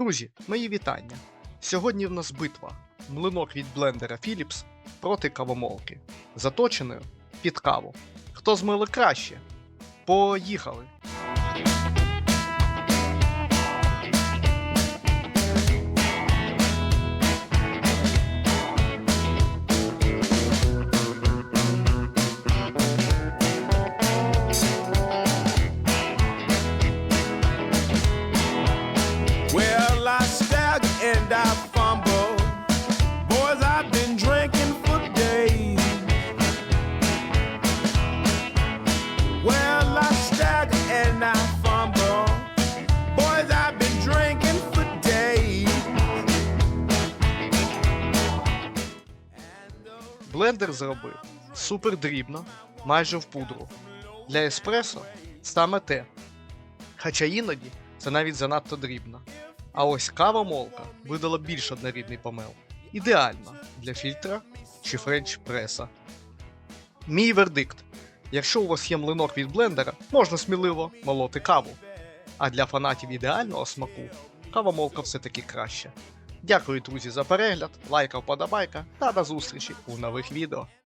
Друзі, мої вітання. Сьогодні в нас битва. Млинок від блендера Philips проти кавомолки, заточеною під каву. Хто змили краще? Поїхали! Блендер зробив супер дрібно, майже в пудру. Для еспресо саме те. Хоча іноді це навіть занадто дрібно. А ось кава-молка видала більш однорідний помел. Ідеально для фільтра чи френч преса. Мій вердикт. Якщо у вас є млинок від блендера, можна сміливо молоти каву. А для фанатів ідеального смаку кава-молка все-таки краще. Дякую, друзі, за перегляд, лайка, вподобайка та до зустрічі у нових відео.